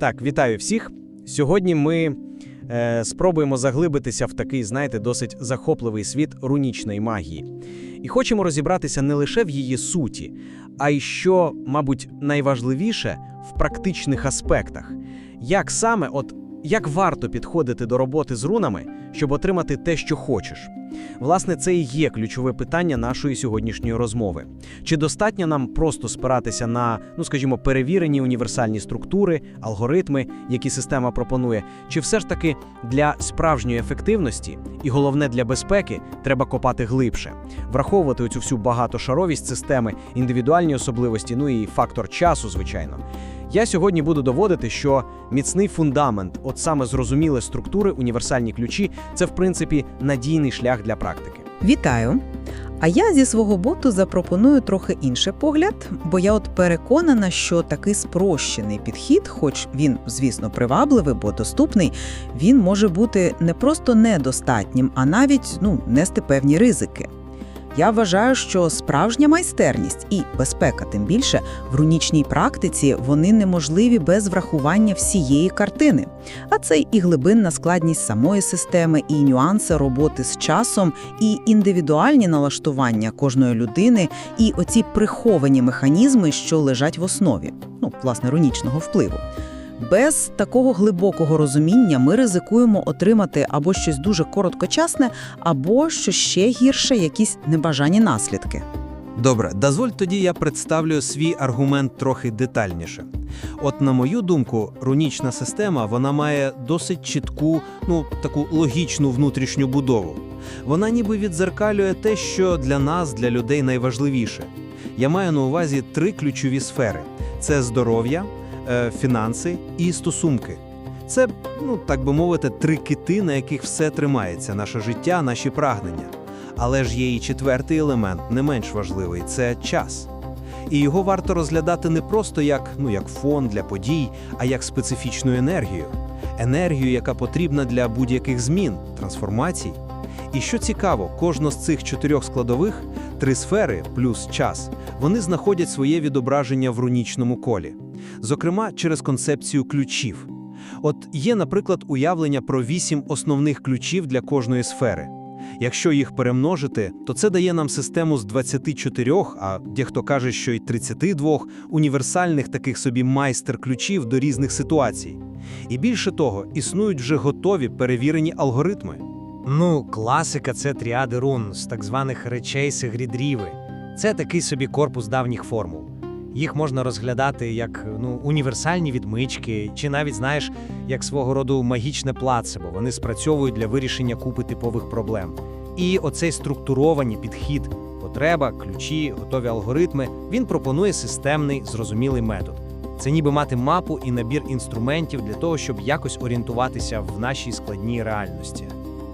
Так, вітаю всіх. Сьогодні ми е, спробуємо заглибитися в такий, знаєте, досить захопливий світ рунічної магії. І хочемо розібратися не лише в її суті, а й що, мабуть, найважливіше в практичних аспектах. Як саме, от як варто підходити до роботи з рунами, щоб отримати те, що хочеш. Власне, це і є ключове питання нашої сьогоднішньої розмови. Чи достатньо нам просто спиратися на, ну скажімо, перевірені універсальні структури, алгоритми, які система пропонує, чи все ж таки для справжньої ефективності і головне для безпеки треба копати глибше, враховувати оцю всю багатошаровість системи, індивідуальні особливості, ну і фактор часу, звичайно. Я сьогодні буду доводити, що міцний фундамент, от саме зрозуміле структури, універсальні ключі, це в принципі надійний шлях для практики. Вітаю! А я зі свого боту запропоную трохи інший погляд, бо я от переконана, що такий спрощений підхід, хоч він, звісно, привабливий, бо доступний, він може бути не просто недостатнім, а навіть ну, нести певні ризики. Я вважаю, що справжня майстерність і безпека, тим більше в рунічній практиці вони неможливі без врахування всієї картини. А це і глибинна складність самої системи, і нюанси роботи з часом, і індивідуальні налаштування кожної людини, і оці приховані механізми, що лежать в основі, ну, власне, рунічного впливу. Без такого глибокого розуміння ми ризикуємо отримати або щось дуже короткочасне, або що ще гірше, якісь небажані наслідки. Добре, дозволь тоді я представлю свій аргумент трохи детальніше. От на мою думку, рунічна система вона має досить чітку, ну таку логічну внутрішню будову. Вона ніби відзеркалює те, що для нас, для людей найважливіше. Я маю на увазі три ключові сфери: це здоров'я, фінанси і стосунки. Це, ну так би мовити, три кити, на яких все тримається: наше життя, наші прагнення. Але ж є і четвертий елемент, не менш важливий це час. І його варто розглядати не просто як, ну, як фон для подій, а як специфічну енергію. Енергію, яка потрібна для будь-яких змін, трансформацій. І що цікаво, кожна з цих чотирьох складових, три сфери плюс час, вони знаходять своє відображення в рунічному колі, зокрема через концепцію ключів. От є, наприклад, уявлення про вісім основних ключів для кожної сфери. Якщо їх перемножити, то це дає нам систему з 24, а дехто каже, що й 32 універсальних таких собі майстер-ключів до різних ситуацій. І більше того, існують вже готові перевірені алгоритми. Ну, класика це тріади рун з так званих речей Сегрідріви. Це такий собі корпус давніх формул. Їх можна розглядати як ну, універсальні відмички, чи навіть, знаєш, як свого роду магічне плацебо. Вони спрацьовують для вирішення купи типових проблем. І оцей структурований підхід, потреба, ключі, готові алгоритми, він пропонує системний, зрозумілий метод. Це ніби мати мапу і набір інструментів для того, щоб якось орієнтуватися в нашій складній реальності.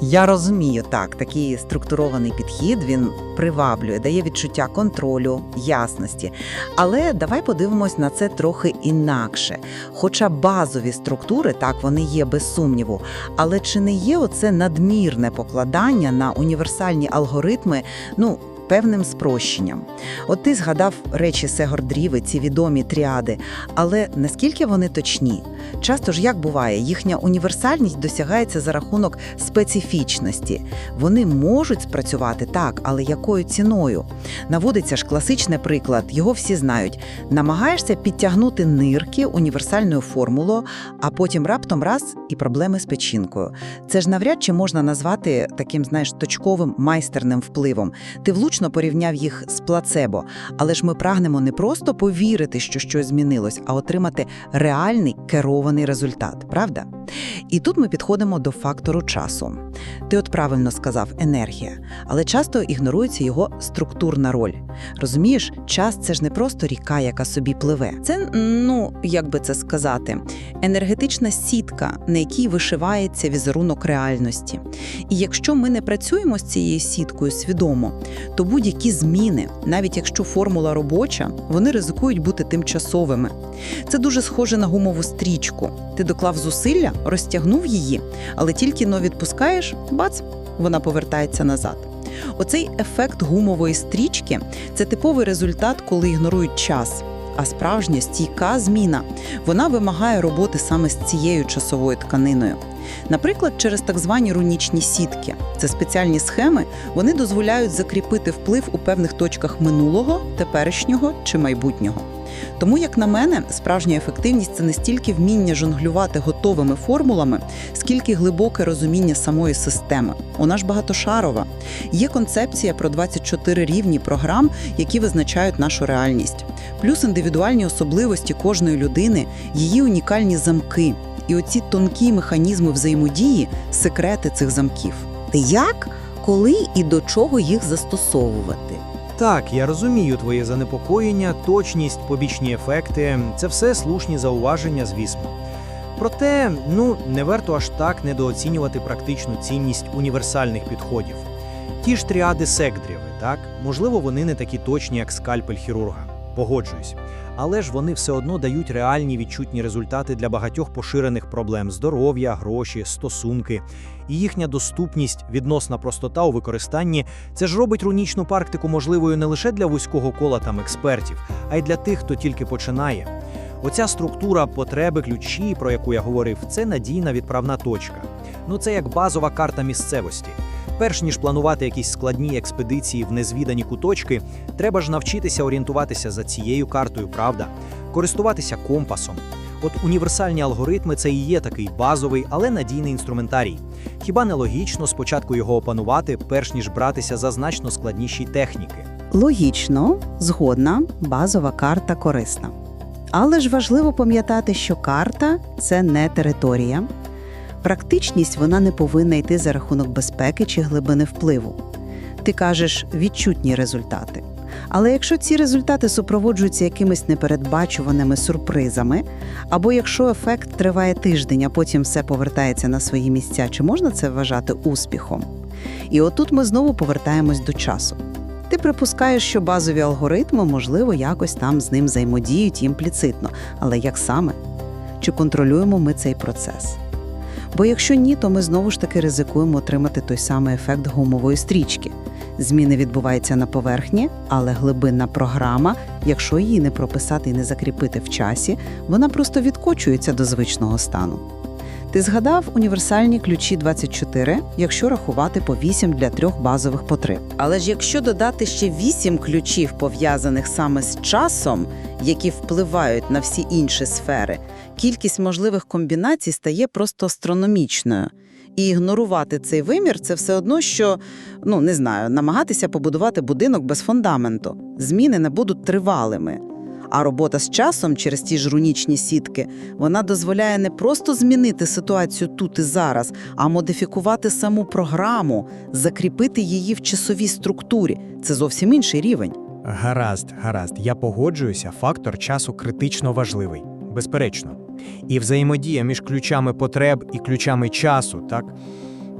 Я розумію, так, такий структурований підхід він приваблює, дає відчуття контролю, ясності. Але давай подивимось на це трохи інакше. Хоча базові структури, так, вони є без сумніву. Але чи не є оце надмірне покладання на універсальні алгоритми, ну, певним спрощенням? От ти згадав речі Сегордріви, ці відомі тріади, але наскільки вони точні? Часто ж як буває, їхня універсальність досягається за рахунок специфічності. Вони можуть спрацювати так, але якою ціною? Наводиться ж класичний приклад, його всі знають. Намагаєшся підтягнути нирки універсальною формулою, а потім раптом раз і проблеми з печінкою. Це ж навряд чи можна назвати таким, знаєш, точковим майстерним впливом. Ти влучно порівняв їх з плацебо, але ж ми прагнемо не просто повірити, що щось змінилось, а отримати реальний керований результат, правда? І тут ми підходимо до фактору часу. Ти от правильно сказав енергія, але часто ігнорується його структурна роль. Розумієш, час це ж не просто ріка, яка собі пливе. Це, ну як би це сказати, енергетична сітка, на якій вишивається візерунок реальності. І якщо ми не працюємо з цією сіткою свідомо, то будь-які зміни, навіть якщо формула робоча, вони ризикують бути тимчасовими. Це дуже схоже на гумову стрічку. Ти доклав зусилля, розтягнув її, але тільки но відпускаєш, бац, вона повертається назад. Оцей ефект гумової стрічки це типовий результат, коли ігнорують час. а справжня стійка зміна. Вона вимагає роботи саме з цією часовою тканиною. Наприклад, через так звані рунічні сітки. Це спеціальні схеми, вони дозволяють закріпити вплив у певних точках минулого, теперішнього чи майбутнього. Тому, як на мене, справжня ефективність це не стільки вміння жонглювати готовими формулами, скільки глибоке розуміння самої системи. Вона ж багатошарова. Є концепція про 24 рівні програм, які визначають нашу реальність, плюс індивідуальні особливості кожної людини, її унікальні замки. І оці тонкі механізми взаємодії секрети цих замків. Як, коли і до чого їх застосовувати? Так, я розумію твоє занепокоєння, точність, побічні ефекти це все слушні зауваження, звісно. Проте, ну, не варто аж так недооцінювати практичну цінність універсальних підходів. Ті ж тріади секдріви, так? Можливо, вони не такі точні, як скальпель хірурга. Погоджуюсь. Але ж вони все одно дають реальні відчутні результати для багатьох поширених проблем здоров'я, гроші, стосунки. І їхня доступність, відносна простота у використанні це ж робить рунічну практику можливою не лише для вузького кола там експертів, а й для тих, хто тільки починає. Оця структура потреби ключі, про яку я говорив, це надійна відправна точка. Ну це як базова карта місцевості. Перш ніж планувати якісь складні експедиції в незвідані куточки, треба ж навчитися орієнтуватися за цією картою, правда, користуватися компасом. От універсальні алгоритми це і є такий базовий, але надійний інструментарій. Хіба не логічно спочатку його опанувати, перш ніж братися за значно складніші техніки? Логічно, згодна, базова карта корисна. Але ж важливо пам'ятати, що карта це не територія. Практичність вона не повинна йти за рахунок безпеки чи глибини впливу. Ти кажеш відчутні результати. Але якщо ці результати супроводжуються якимись непередбачуваними сюрпризами, або якщо ефект триває тиждень, а потім все повертається на свої місця, чи можна це вважати успіхом? І отут ми знову повертаємось до часу. Ти припускаєш, що базові алгоритми, можливо, якось там з ним взаємодіють імпліцитно, але як саме? Чи контролюємо ми цей процес? Бо якщо ні, то ми знову ж таки ризикуємо отримати той самий ефект гумової стрічки. Зміни відбуваються на поверхні, але глибинна програма, якщо її не прописати і не закріпити в часі, вона просто відкочується до звичного стану. Ти згадав універсальні ключі 24, якщо рахувати по 8 для трьох базових потреб. Але ж якщо додати ще 8 ключів, пов'язаних саме з часом, які впливають на всі інші сфери, кількість можливих комбінацій стає просто астрономічною. І ігнорувати цей вимір це все одно, що ну не знаю, намагатися побудувати будинок без фундаменту. Зміни не будуть тривалими. А робота з часом через ті ж рунічні сітки вона дозволяє не просто змінити ситуацію тут і зараз, а модифікувати саму програму, закріпити її в часовій структурі. Це зовсім інший рівень. Гаразд, гаразд, я погоджуюся, фактор часу критично важливий, безперечно. І взаємодія між ключами потреб і ключами часу, так?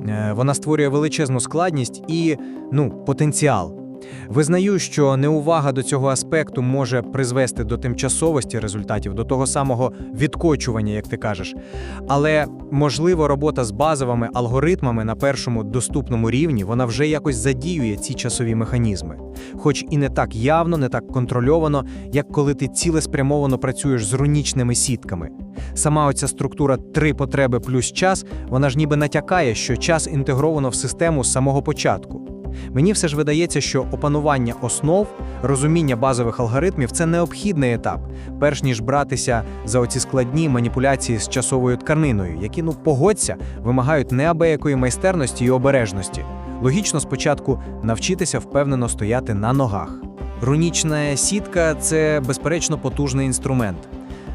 Е, Вона створює величезну складність і ну, потенціал. Визнаю, що неувага до цього аспекту може призвести до тимчасовості результатів, до того самого відкочування, як ти кажеш. Але можливо, робота з базовими алгоритмами на першому доступному рівні вона вже якось задіює ці часові механізми, хоч і не так явно, не так контрольовано, як коли ти цілеспрямовано працюєш з рунічними сітками. Сама оця структура три потреби плюс час, вона ж ніби натякає, що час інтегровано в систему з самого початку. Мені все ж видається, що опанування основ, розуміння базових алгоритмів це необхідний етап, перш ніж братися за оці складні маніпуляції з часовою тканиною, які, ну погодься, вимагають неабиякої майстерності і обережності. Логічно спочатку навчитися впевнено стояти на ногах. Рунічна сітка це безперечно потужний інструмент.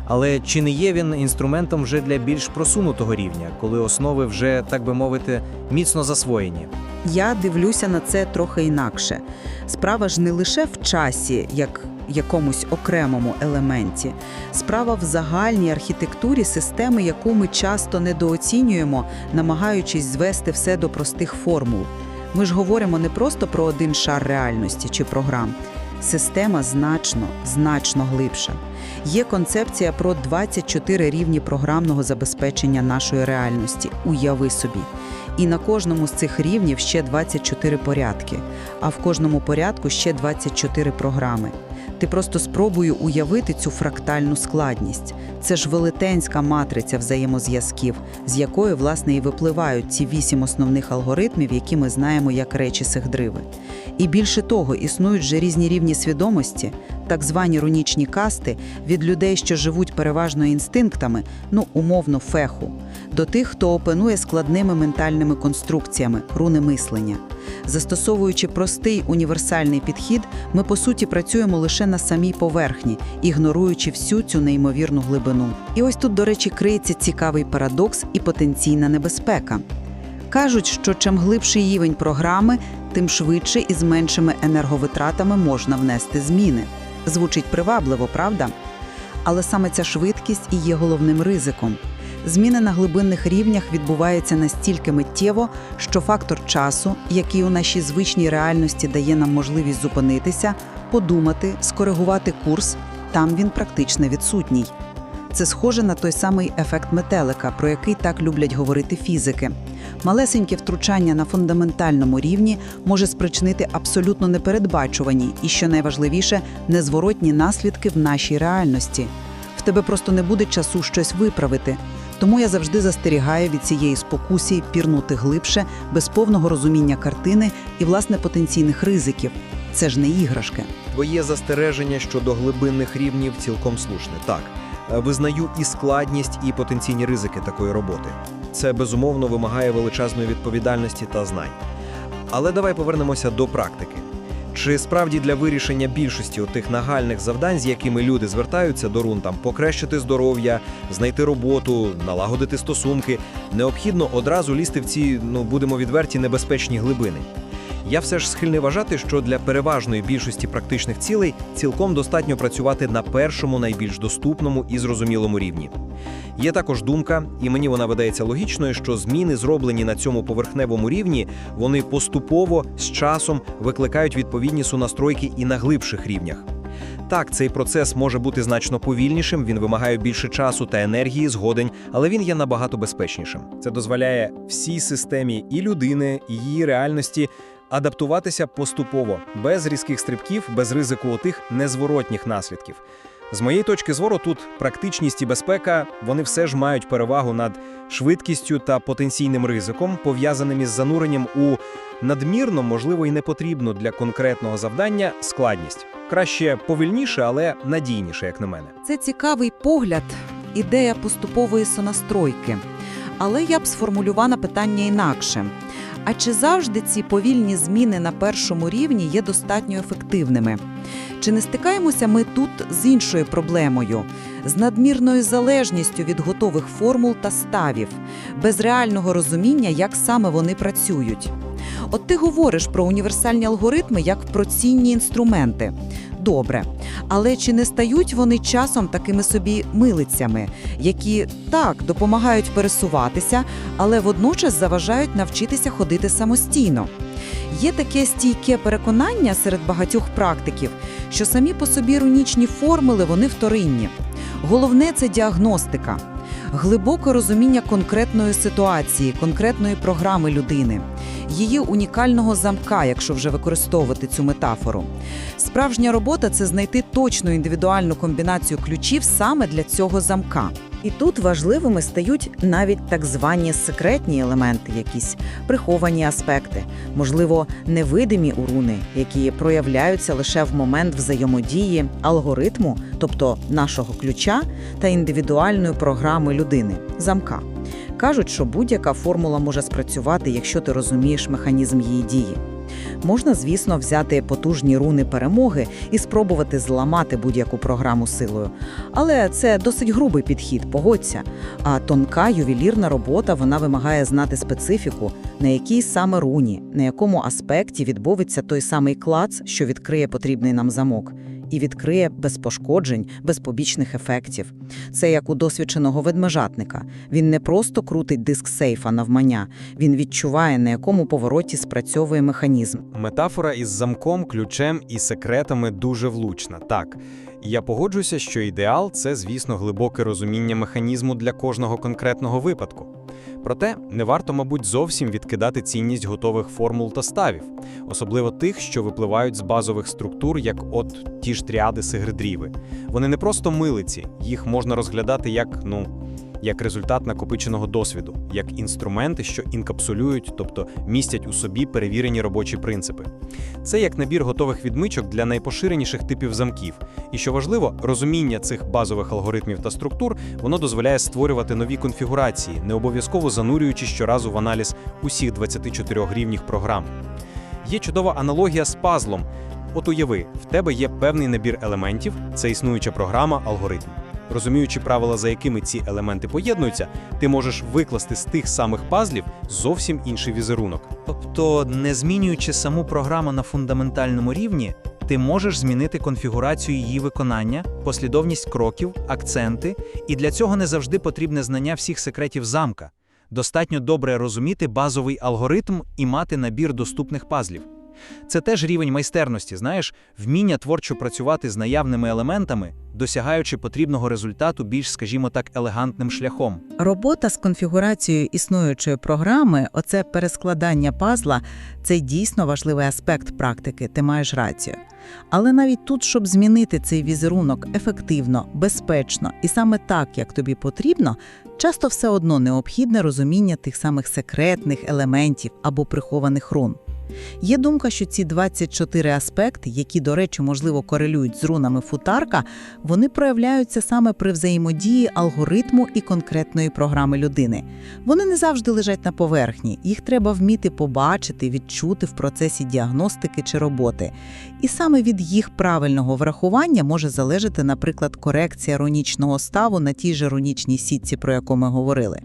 Але чи не є він інструментом вже для більш просунутого рівня, коли основи вже, так би мовити, міцно засвоєні? Я дивлюся на це трохи інакше. Справа ж не лише в часі, як якомусь окремому елементі. Справа в загальній архітектурі системи, яку ми часто недооцінюємо, намагаючись звести все до простих формул. Ми ж говоримо не просто про один шар реальності чи програм. Система значно, значно глибша. Є концепція про 24 рівні програмного забезпечення нашої реальності. Уяви собі. І на кожному з цих рівнів ще 24 порядки, а в кожному порядку ще 24 програми. Ти просто спробуй уявити цю фрактальну складність. Це ж велетенська матриця взаємозв'язків, з якої, власне, і випливають ці вісім основних алгоритмів, які ми знаємо як речі сигдриви. І більше того, існують же різні рівні свідомості, так звані рунічні касти, від людей, що живуть переважно інстинктами, ну умовно феху, до тих, хто опанує складними ментальними конструкціями, руни мислення. Застосовуючи простий універсальний підхід, ми по суті працюємо лише на самій поверхні, ігноруючи всю цю неймовірну глибину. І ось тут, до речі, криється цікавий парадокс і потенційна небезпека. Кажуть, що чим глибший рівень програми, тим швидше і з меншими енерговитратами можна внести зміни. Звучить привабливо, правда? Але саме ця швидкість і є головним ризиком. Зміни на глибинних рівнях відбуваються настільки миттєво, що фактор часу, який у нашій звичній реальності дає нам можливість зупинитися, подумати, скоригувати курс, там він практично відсутній. Це схоже на той самий ефект метелика, про який так люблять говорити фізики. Малесеньке втручання на фундаментальному рівні може спричинити абсолютно непередбачувані і, що найважливіше, незворотні наслідки в нашій реальності. В тебе просто не буде часу щось виправити. Тому я завжди застерігаю від цієї спокусі пірнути глибше, без повного розуміння картини і, власне, потенційних ризиків. Це ж не іграшки. Твоє застереження щодо глибинних рівнів цілком слушне. Так, визнаю і складність, і потенційні ризики такої роботи. Це безумовно вимагає величезної відповідальності та знань. Але давай повернемося до практики. Чи справді для вирішення більшості тих нагальних завдань, з якими люди звертаються до рун, там покращити здоров'я, знайти роботу, налагодити стосунки, необхідно одразу лізти в ці, ну будемо відверті, небезпечні глибини? Я все ж схильний вважати, що для переважної більшості практичних цілей цілком достатньо працювати на першому, найбільш доступному і зрозумілому рівні. Є також думка, і мені вона видається логічною, що зміни, зроблені на цьому поверхневому рівні, вони поступово з часом викликають відповідні сунастройки і на глибших рівнях. Так, цей процес може бути значно повільнішим, він вимагає більше часу та енергії згодень, але він є набагато безпечнішим. Це дозволяє всій системі і людини, і її реальності адаптуватися поступово, без різких стрибків, без ризику отих незворотніх наслідків. З моєї точки зору, тут практичність і безпека вони все ж мають перевагу над швидкістю та потенційним ризиком, пов'язаним із зануренням у надмірно, можливо, і непотрібну для конкретного завдання складність. Краще повільніше, але надійніше, як на мене. Це цікавий погляд, ідея поступової сонастройки. Але я б сформулювала питання інакше. А чи завжди ці повільні зміни на першому рівні є достатньо ефективними? Чи не стикаємося ми тут з іншою проблемою, з надмірною залежністю від готових формул та ставів, без реального розуміння, як саме вони працюють? От ти говориш про універсальні алгоритми як про цінні інструменти. Добре, але чи не стають вони часом такими собі милицями, які так допомагають пересуватися, але водночас заважають навчитися ходити самостійно? Є таке стійке переконання серед багатьох практиків, що самі по собі рунічні формули вони вторинні. Головне це діагностика, глибоке розуміння конкретної ситуації, конкретної програми людини, її унікального замка, якщо вже використовувати цю метафору. Справжня робота це знайти точну індивідуальну комбінацію ключів саме для цього замка. І тут важливими стають навіть так звані секретні елементи, якісь приховані аспекти, можливо, невидимі уруни, які проявляються лише в момент взаємодії алгоритму, тобто нашого ключа, та індивідуальної програми людини замка. Кажуть, що будь-яка формула може спрацювати, якщо ти розумієш механізм її дії. Можна, звісно, взяти потужні руни перемоги і спробувати зламати будь-яку програму силою. Але це досить грубий підхід, погодься. А тонка ювелірна робота вона вимагає знати специфіку, на якій саме руні, на якому аспекті відбудеться той самий клац, що відкриє потрібний нам замок. І відкриє без пошкоджень, без побічних ефектів. Це як у досвідченого ведмежатника. Він не просто крутить диск сейфа навмання, він відчуває, на якому повороті спрацьовує механізм. Метафора із замком, ключем і секретами дуже влучна. Так, я погоджуюся, що ідеал це, звісно, глибоке розуміння механізму для кожного конкретного випадку. Проте не варто, мабуть, зовсім відкидати цінність готових формул та ставів, особливо тих, що випливають з базових структур, як от ті ж тріади Сигридріви. Вони не просто милиці, їх можна розглядати як, ну, як результат накопиченого досвіду, як інструменти, що інкапсулюють, тобто містять у собі перевірені робочі принципи. Це як набір готових відмичок для найпоширеніших типів замків. І що важливо, розуміння цих базових алгоритмів та структур воно дозволяє створювати нові конфігурації, не обов'язково занурюючи щоразу в аналіз усіх 24 рівніх програм. Є чудова аналогія з пазлом. От уяви, в тебе є певний набір елементів, це існуюча програма, алгоритм. Розуміючи правила, за якими ці елементи поєднуються, ти можеш викласти з тих самих пазлів зовсім інший візерунок. Тобто, не змінюючи саму програму на фундаментальному рівні, ти можеш змінити конфігурацію її виконання, послідовність кроків, акценти, і для цього не завжди потрібне знання всіх секретів замка. Достатньо добре розуміти базовий алгоритм і мати набір доступних пазлів. Це теж рівень майстерності, знаєш, вміння творчо працювати з наявними елементами, досягаючи потрібного результату більш, скажімо так, елегантним шляхом. Робота з конфігурацією існуючої програми, оце перескладання пазла, це дійсно важливий аспект практики, ти маєш рацію. Але навіть тут, щоб змінити цей візерунок ефективно, безпечно і саме так, як тобі потрібно, часто все одно необхідне розуміння тих самих секретних елементів або прихованих рун. Є думка, що ці 24 аспекти, які, до речі, можливо, корелюють з рунами футарка, вони проявляються саме при взаємодії алгоритму і конкретної програми людини. Вони не завжди лежать на поверхні, їх треба вміти побачити, відчути в процесі діагностики чи роботи. І саме від їх правильного врахування може залежати, наприклад, корекція рунічного ставу на тій же рунічній сітці, про яку ми говорили.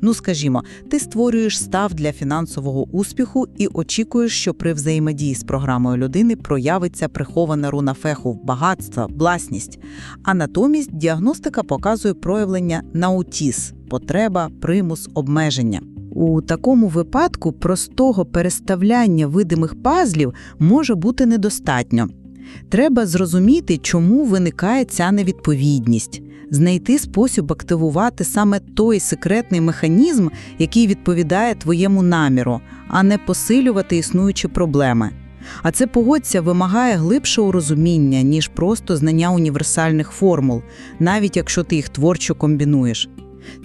Ну, скажімо, ти створюєш став для фінансового успіху і очікуєш, що при взаємодії з програмою людини проявиться прихована руна феху, багатство, власність. А натомість діагностика показує проявлення наутіс – потреба, примус, обмеження. У такому випадку простого переставляння видимих пазлів може бути недостатньо. Треба зрозуміти, чому виникає ця невідповідність, знайти спосіб активувати саме той секретний механізм, який відповідає твоєму наміру, а не посилювати існуючі проблеми. А це погодься вимагає глибшого розуміння, ніж просто знання універсальних формул, навіть якщо ти їх творчо комбінуєш.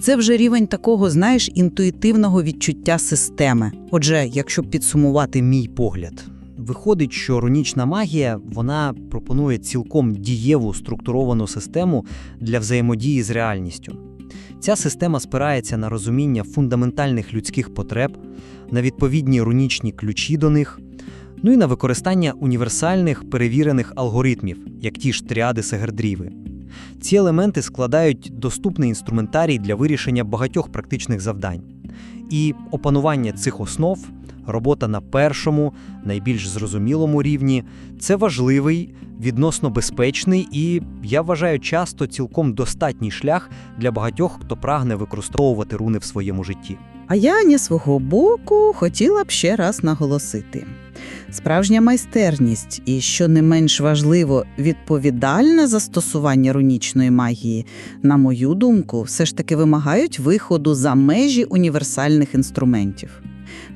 Це вже рівень такого, знаєш, інтуїтивного відчуття системи. Отже, якщо підсумувати мій погляд. Виходить, що рунічна магія вона пропонує цілком дієву структуровану систему для взаємодії з реальністю. Ця система спирається на розуміння фундаментальних людських потреб, на відповідні рунічні ключі до них, ну і на використання універсальних перевірених алгоритмів, як ті ж тріади Сегердріви. Ці елементи складають доступний інструментарій для вирішення багатьох практичних завдань. І опанування цих основ, робота на першому, найбільш зрозумілому рівні це важливий, відносно безпечний і, я вважаю, часто цілком достатній шлях для багатьох, хто прагне використовувати руни в своєму житті. А я ні свого боку хотіла б ще раз наголосити: справжня майстерність і, що не менш важливо, відповідальне застосування рунічної магії, на мою думку, все ж таки вимагають виходу за межі універсальних інструментів.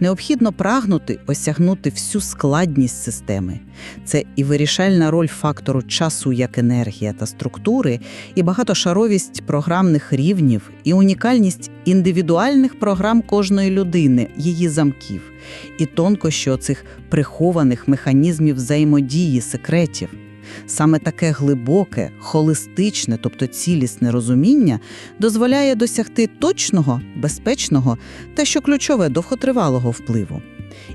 Необхідно прагнути осягнути всю складність системи. Це і вирішальна роль фактору часу як енергія та структури, і багатошаровість програмних рівнів, і унікальність індивідуальних програм кожної людини, її замків, і тонкощі оцих прихованих механізмів взаємодії секретів. Саме таке глибоке, холистичне, тобто цілісне розуміння дозволяє досягти точного, безпечного та, що ключове, довготривалого впливу.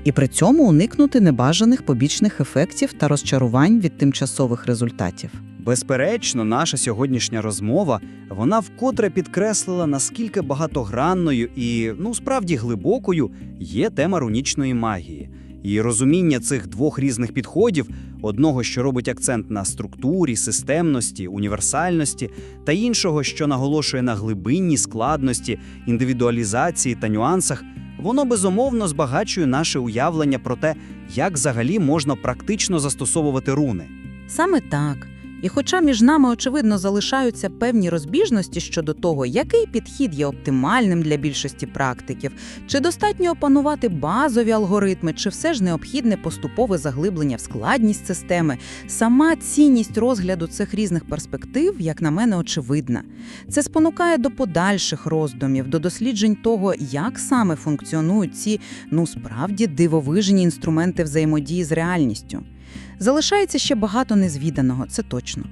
І при цьому уникнути небажаних побічних ефектів та розчарувань від тимчасових результатів. Безперечно, наша сьогоднішня розмова вона вкотре підкреслила, наскільки багатогранною і ну справді глибокою є тема рунічної магії. І розуміння цих двох різних підходів, одного, що робить акцент на структурі, системності, універсальності, та іншого, що наголошує на глибинні складності, індивідуалізації та нюансах, воно безумовно збагачує наше уявлення про те, як взагалі можна практично застосовувати руни. Саме так. І хоча між нами, очевидно, залишаються певні розбіжності щодо того, який підхід є оптимальним для більшості практиків, чи достатньо опанувати базові алгоритми, чи все ж необхідне поступове заглиблення в складність системи, сама цінність розгляду цих різних перспектив, як на мене, очевидна. Це спонукає до подальших роздумів, до досліджень того, як саме функціонують ці ну справді дивовижні інструменти взаємодії з реальністю. Залишається ще багато незвіданого, це точно.